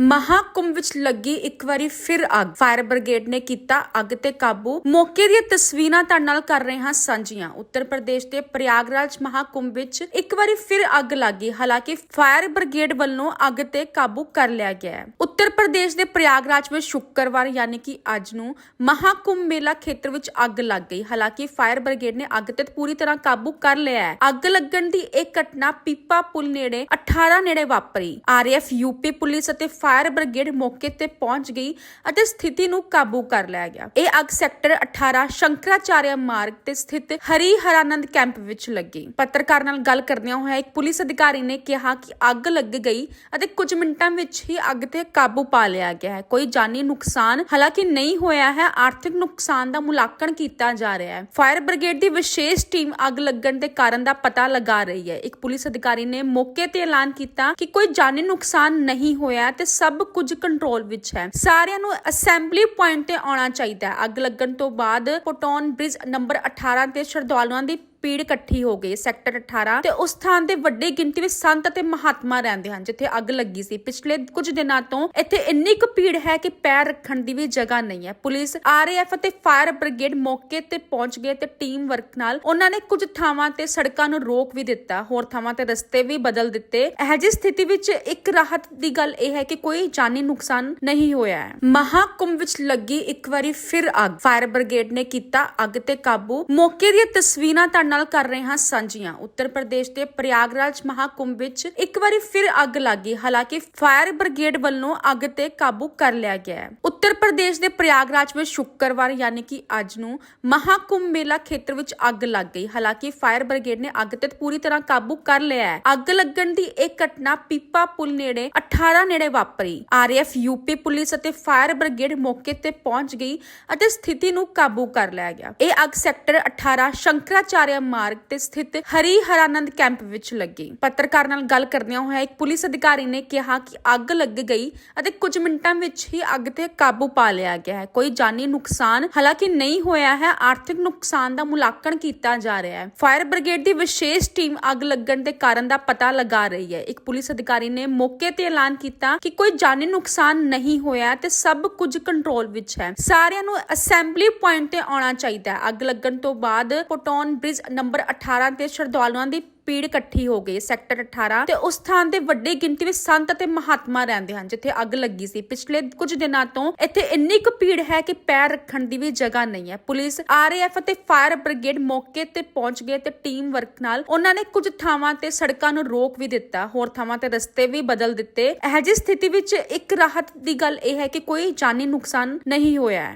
ਮਹਾਕੁੰਭ ਵਿੱਚ ਲੱਗੀ ਇੱਕ ਵਾਰੀ ਫਿਰ ਅੱਗ। ਫਾਇਰ ਬ੍ਰਿਗੇਡ ਨੇ ਕੀਤਾ ਅੱਗ ਤੇ ਕਾਬੂ। ਮੌਕੇ ਦੀਆਂ ਤਸਵੀਰਾਂ ਤੁਹਾਡੇ ਨਾਲ ਕਰ ਰਹੇ ਹਾਂ ਸਾਂਝੀਆਂ। ਉੱਤਰ ਪ੍ਰਦੇਸ਼ ਦੇ ਪ੍ਰਯਾਗਰਾਜ ਮਹਾਕੁੰਭ ਵਿੱਚ ਇੱਕ ਵਾਰੀ ਫਿਰ ਅੱਗ ਲੱਗੀ। ਹਾਲਾਂਕਿ ਫਾਇਰ ਬ੍ਰਿਗੇਡ ਵੱਲੋਂ ਅੱਗ ਤੇ ਕਾਬੂ ਕਰ ਲਿਆ ਗਿਆ ਹੈ। ਉੱਤਰ ਪ੍ਰਦੇਸ਼ ਦੇ ਪ੍ਰਯਾਗਰਾਜ ਵਿੱਚ ਸ਼ੁੱਕਰਵਾਰ ਯਾਨੀ ਕਿ ਅੱਜ ਨੂੰ ਮਹਾਕੁੰਭ ਮੇਲਾ ਖੇਤਰ ਵਿੱਚ ਅੱਗ ਲੱਗ ਗਈ। ਹਾਲਾਂਕਿ ਫਾਇਰ ਬ੍ਰਿਗੇਡ ਨੇ ਅੱਗ ਤੇ ਪੂਰੀ ਤਰ੍ਹਾਂ ਕਾਬੂ ਕਰ ਲਿਆ ਹੈ। ਅੱਗ ਲੱਗਣ ਦੀ ਇਹ ਘਟਨਾ ਪੀਪਾ ਪੁਲ ਨੇੜੇ 18 ਨੇੜੇ ਵਾਪਰੀ। ਆਰਐਫ, ਯੂਪੀ ਪੁਲਿਸ ਅਤੇ ਫਾਇਰ ਬ੍ਰਿਗੇਡ ਮੌਕੇ ਤੇ ਪਹੁੰਚ ਗਈ ਅਤੇ ਸਥਿਤੀ ਨੂੰ ਕਾਬੂ ਕਰ ਲਿਆ ਗਿਆ। ਇਹ ਅੱਗ ਸੈਕਟਰ 18 ਸ਼ੰਕਰਾਚਾਰਿਆ ਮਾਰਗ ਤੇ ਸਥਿਤ ਹਰੀ ਹਰਾਨੰਦ ਕੈਂਪ ਵਿੱਚ ਲੱਗੀ। ਪੱਤਰਕਾਰ ਨਾਲ ਗੱਲ ਕਰਦਿਆਂ ਹੋਇਆ ਇੱਕ ਪੁਲਿਸ ਅਧਿਕਾਰੀ ਨੇ ਕਿਹਾ ਕਿ ਅੱਗ ਲੱਗ ਗਈ ਅਤੇ ਕੁਝ ਮਿੰਟਾਂ ਵਿੱਚ ਹੀ ਅੱਗ ਤੇ ਕਾਬੂ ਪਾ ਲਿਆ ਗਿਆ ਹੈ। ਕੋਈ ਜਾਨੀ ਨੁਕਸਾਨ ਹਾਲਾਂਕਿ ਨਹੀਂ ਹੋਇਆ ਹੈ, ਆਰਥਿਕ ਨੁਕਸਾਨ ਦਾ ਮੁਲਾਂਕਣ ਕੀਤਾ ਜਾ ਰਿਹਾ ਹੈ। ਫਾਇਰ ਬ੍ਰਿਗੇਡ ਦੀ ਵਿਸ਼ੇਸ਼ ਟੀਮ ਅੱਗ ਲੱਗਣ ਦੇ ਕਾਰਨ ਦਾ ਪਤਾ ਲਗਾ ਰਹੀ ਹੈ। ਇੱਕ ਪੁਲਿਸ ਅਧਿਕਾਰੀ ਨੇ ਮੌਕੇ ਤੇ ਐਲਾਨ ਕੀਤਾ ਕਿ ਕੋਈ ਜਾਨੀ ਨੁਕਸਾਨ ਨਹੀਂ ਹੋਇਆ ਤੇ ਸਭ ਕੁਝ ਕੰਟਰੋਲ ਵਿੱਚ ਹੈ। ਸਾਰਿਆਂ ਨੂੰ ਅਸੈਂਬਲੀ ਪੁਆਇੰਟ ਤੇ ਆਉਣਾ ਚਾਹੀਦਾ ਹੈ। ਅੱਗ ਲੱਗਣ ਤੋਂ ਬਾਅਦ ਪੋਟੌਨ ਬ੍ਰਿਜ ਨੰਬਰ 18 ਤੇ ਸ਼ਰਧਾਲੂਆਂ ਦੀ ਭੀੜ ਇਕੱਠੀ ਹੋ ਗਈ ਸੈਕਟਰ 18 ਤੇ ਉਸ ਥਾਂ ਤੇ ਵੱਡੀ ਗਿਣਤੀ ਵਿੱਚ ਸੰਤ ਅਤੇ ਮਹਾਤਮਾ ਰਹਿੰਦੇ ਹਨ, ਜਿੱਥੇ ਅੱਗ ਲੱਗੀ ਸੀ। ਪਿਛਲੇ ਕੁਝ ਦਿਨਾਂ ਤੋਂ ਇੱਥੇ ਇੰਨੀ ਕੁ ਭੀੜ ਹੈ ਕਿ ਪੈਰ ਰੱਖਣ ਦੀ ਵੀ ਜਗ੍ਹਾ ਨਹੀਂ ਹੈ। ਪੁਲਿਸ, ਆਰਏਐਫ ਅਤੇ ਫਾਇਰ ਬ੍ਰਿਗੇਡ ਮੌਕੇ ਤੇ ਪਹੁੰਚ ਗਏ ਤੇ ਟੀਮ ਵਰਕ ਨਾਲ ਉਹਨਾਂ ਨੇ ਕੁਝ ਥਾਵਾਂ ਤੇ ਸੜਕਾਂ ਨੂੰ ਰੋਕ ਵੀ ਦਿੱਤਾ। ਹੋਰ ਥਾਵਾਂ ਤੇ ਰਸਤੇ ਵੀ ਬਦਲ ਦਿੱਤੇ। ਇਹ ਜਿਹੀ ਸਥਿਤੀ ਵਿੱਚ ਇੱਕ ਰਾਹਤ ਦੀ ਗੱਲ ਇਹ ਹੈ ਕਿ ਕੋਈ ਜਾਨੀ ਨੁਕਸਾਨ ਨਹੀਂ ਹੋਇਆ ਹੈ। ਮਹਾਕੁੰਭ ਵਿੱਚ ਲੱਗੀ ਇੱਕ ਵਾਰੀ ਫਿਰ ਅੱਗ। ਫਾਇਰ ਬ੍ਰਿਗੇਡ ਨੇ ਕੀਤਾ ਅੱਗ ਤੇ ਕਾਬੂ। ਮੌਕੇ ਦੀਆਂ ਤਸਵੀਰਾਂ ਤੁਹਾਡੇ ਨਾਲ ਕਰ ਰਹੇ ਹਾਂ ਸਾਂਝੀਆਂ। ਉੱਤਰ ਪ੍ਰਦੇਸ਼ ਦੇ ਪ੍ਰਯਾਗਰਾਜ ਮਹਾਕੁੰਭ ਵਿੱਚ ਇੱਕ ਵਾਰੀ ਫਿਰ ਅੱਗ ਲੱਗੀ ਹਾਲਾਂਕਿ ਫਾਇਰ ਬ੍ਰਿਗੇਡ ਵੱਲੋਂ ਅੱਗ ਤੇ ਕਾਬੂ ਕਰ ਲਿਆ ਗਿਆ ਹੈ। ਉੱਤਰ ਪ੍ਰਦੇਸ਼ ਦੇ ਪ੍ਰਯਾਗਰਾਜ ਵਿੱਚ ਸ਼ੁੱਕਰਵਾਰ ਯਾਨੀ ਕਿ ਅੱਜ ਨੂੰ ਮਹਾਕੁੰਭ ਮੇਲਾ ਖੇਤਰ ਵਿੱਚ ਅੱਗ ਲੱਗ ਗਈ। ਹਾਲਾਂਕਿ ਫਾਇਰ ਬ੍ਰਿਗੇਡ ਨੇ ਅੱਗ ਤੇ ਪੂਰੀ ਤਰ੍ਹਾਂ ਕਾਬੂ ਕਰ ਲਿਆ ਹੈ। ਅੱਗ ਲੱਗਣ ਦੀ ਇਹ ਘਟਨਾ ਪੀਪਾ ਪੁਲ ਨੇੜੇ 18 ਨੇੜੇ ਵਾਪਰੀ। ਆਰਐਫ, ਯੂਪੀ ਪੁਲਿਸ ਅਤੇ ਫਾਇਰ ਬ੍ਰਿਗੇਡ ਮੌਕੇ ਤੇ ਪਹੁੰਚ ਗਈ ਅਤੇ ਸਥਿਤੀ ਨੂੰ ਕਾਬੂ ਕਰ ਲਿਆ ਗਿਆ। ਇਹ ਅੱਗ ਸੈਕਟਰ 18 ਸ਼ੰਕਰਾਚਾਰਿਆ ਮਾਰਗ ਤੇ ਸਥਿਤ ਹਰੀ ਹਰਾਨੰਦ ਕੈਂਪ ਵਿੱਚ ਲੱਗੀ। ਪੱਤਰਕਾਰ ਨਾਲ ਗੱਲ ਕਰਦਿਆਂ ਹੋਇਆ ਇੱਕ ਪੁਲਿਸ ਅਧਿਕਾਰੀ ਨੇ ਕਿਹਾ ਕਿ ਅੱਗ ਲੱਗ ਗਈ ਅਤੇ ਕੁਝ ਮਿੰਟਾਂ ਵਿੱਚ ਹੀ ਅੱਗ ਤੇ ਕਾਬੂ ਪਾ ਲਿਆ ਗਿਆ ਹੈ। ਕੋਈ ਜਾਨੀ ਨੁਕਸਾਨ ਹਾਲਾਂਕਿ ਨਹੀਂ ਹੋਇਆ ਹੈ, ਆਰਥਿਕ ਨੁਕਸਾਨ ਦਾ ਮੁਲਾਂਕਣ ਕੀਤਾ ਜਾ ਰਿਹਾ ਹੈ। ਫਾਇਰ ਬ੍ਰਿਗੇਡ ਦੀ ਵਿਸ਼ੇਸ਼ ਟੀਮ ਅੱਗ ਲੱਗਣ ਦੇ ਕਾਰਨ ਦਾ ਪਤਾ ਲਗਾ ਰਹੀ ਹੈ। ਇੱਕ ਪੁਲਿਸ ਅਧਿਕਾਰੀ ਨੇ ਮੌਕੇ ਤੇ ਐਲਾਨ ਕੀਤਾ ਕਿ ਕੋਈ ਜਾਨੀ ਨੁਕਸਾਨ ਨਹੀਂ ਹੋਇਆ ਤੇ ਸਭ ਕੁਝ ਕੰਟਰੋਲ ਵਿੱਚ ਹੈ। ਸਾਰਿਆਂ ਨੂੰ ਅਸੈਂਬਲੀ ਪੁਆਇੰਟ ਤੇ ਆਉਣਾ ਚਾਹੀਦਾ ਹੈ। ਅੱਗ ਲੱਗਣ ਤੋਂ ਬਾਅਦ ਪੋਟੌਨ ਬ੍ਰਿਜ ਨੰਬਰ 18 ਤੇ ਸ਼ਰਧਾਲੂਆਂ ਦੀ ਭੀੜ ਇਕੱਠੀ ਹੋ ਗਈ ਸੈਕਟਰ 18 ਤੇ ਉਸ ਥਾਂ ਤੇ ਵੱਡੀ ਗਿਣਤੀ ਵਿੱਚ ਸੰਤ ਅਤੇ ਮਹਾਤਮਾ ਰਹਿੰਦੇ ਹਨ, ਜਿੱਥੇ ਅੱਗ ਲੱਗੀ ਸੀ। ਪਿਛਲੇ ਕੁਝ ਦਿਨਾਂ ਤੋਂ ਇੱਥੇ ਇੰਨੀ ਕੁ ਭੀੜ ਹੈ ਕਿ ਪੈਰ ਰੱਖਣ ਦੀ ਵੀ ਜਗ੍ਹਾ ਨਹੀਂ ਹੈ। ਪੁਲਿਸ, ਆਰਏਐਫ ਅਤੇ ਫਾਇਰ ਬ੍ਰਿਗੇਡ ਮੌਕੇ ਤੇ ਪਹੁੰਚ ਗਏ ਤੇ ਟੀਮ ਵਰਕ ਨਾਲ ਉਹਨਾਂ ਨੇ ਕੁਝ ਥਾਵਾਂ ਤੇ ਸੜਕਾਂ ਨੂੰ ਰੋਕ ਵੀ ਦਿੱਤਾ। ਹੋਰ ਥਾਵਾਂ ਤੇ ਰਸਤੇ ਵੀ ਬਦਲ ਦਿੱਤੇ। ਇਹ ਜਿਹੀ ਸਥਿਤੀ ਵਿੱਚ ਇੱਕ ਰਾਹਤ ਦੀ ਗੱਲ ਇਹ ਹੈ ਕਿ ਕੋਈ ਜਾਨੀ ਨੁਕਸਾਨ ਨਹੀਂ ਹੋਇਆ ਹੈ।